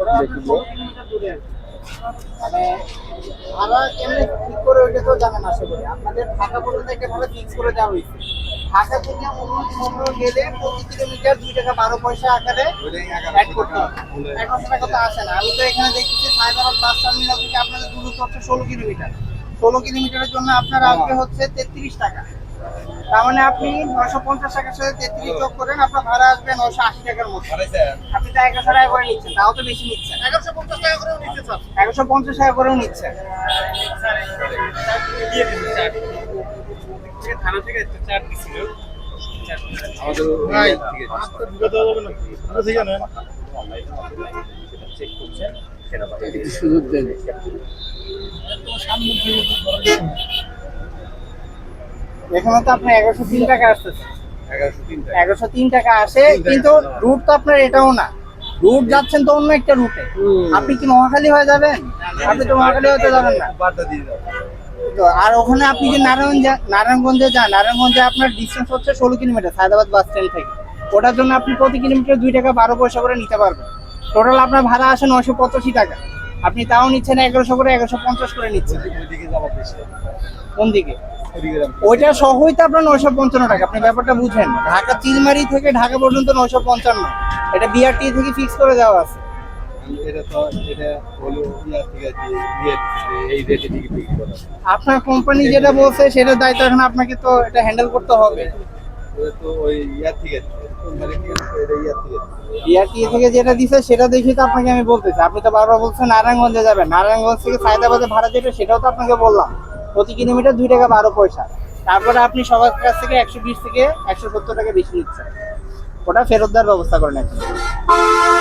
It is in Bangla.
আছে। মানে কিলোমিটার দুই টাকা বারো পয়সা আকারে করতে হবে। আসে না। আমি তো এখানে আপনাদের দূরত্ব হচ্ছে ষোলো কিলোমিটার ষোলো কিলোমিটারের জন্য আপনার আসবে হচ্ছে তেত্রিশ টাকা। তার মানে আপনি নয়শো পঞ্চাশ টাকার সাথে তেত্রিশ যোগ করেন আপনার ভাড়া আসবে নয়শো আশি টাকার মতো আপনি তো এগারোশো টাকা করে নিচ্ছেন তাও তো বেশি নিচ্ছেন এগারোশো পঞ্চাশ টাকা করেও নিচ্ছেন স্যার এগারোশো পঞ্চাশ টাকা করেও নিচ্ছেন থানা থেকে চার আমাদের না ঠিক আছে সুযোগ দেন এখানে তো আপনার এগারোশো তিন টাকা আসতেছে। এগারোশো তিন টাকা। আসে কিন্তু রুট তো আপনার এটাও না। রুট যাচ্ছেন তো অন্য একটা রুটে আপনি কি মহাখালী হয়ে যাবেন? আপনি তো মহাখালী হতে যাবেন না। তো আর ওখানে আপনি যে নারায়ণ নারায়ণগঞ্জে যান নারায়ণগঞ্জে আপনার ডিস্টেন্স হচ্ছে ষোলো কিলোমিটার সায়দাবাদ বাস স্ট্যান্ড থেকে। ওটার জন্য আপনি প্রতি কিলোমিটার দুই টাকা বারো পয়সা করে নিতে পারবেন। টোটাল আপনার ভাড়া আসে নশো পঁচাশি টাকা। আপনি তাও নিচ্ছেন এগারোশো করে এগারোশো পঞ্চাশ করে নিচ্ছেন। কোন দিকে। ওইটা সহই তো আপনার নয়শো পঞ্চান্ন টাকা। আপনি ব্যাপারটা বুঝেন। ঢাকা চিলমারি থেকে ঢাকা পর্যন্ত নয়শো পঞ্চান্ন। এটা বিআরটি থেকে ফিক্স করে দেওয়া আছে। আপনার কোম্পানি যেটা বলছে সেটার দায়িত্ব এখন আপনাকে তো এটা হ্যান্ডেল করতে হবে। ওটা তো থেকে আছে মানে কি এটা ইয়ার থেকে আছে। বিআরটি থেকে যেটা দিছে সেটা দেখে তো আপনাকে আমি বলতেছি। আপনি তো বারবার বলছেন নারায়ণগঞ্জে যাবেন। নারায়ণগঞ্জ থেকে সায়দাবাদে ভাড়া যেটা সেটাও তো আপনাকে বললাম। প্রতি কিলোমিটার দুই টাকা বারো পয়সা। তারপরে আপনি সবার কাছ থেকে একশো বিশ থেকে একশো সত্তর টাকা বেশি নিচ্ছেন। ওটা ফেরত দেওয়ার ব্যবস্থা করেন এখন।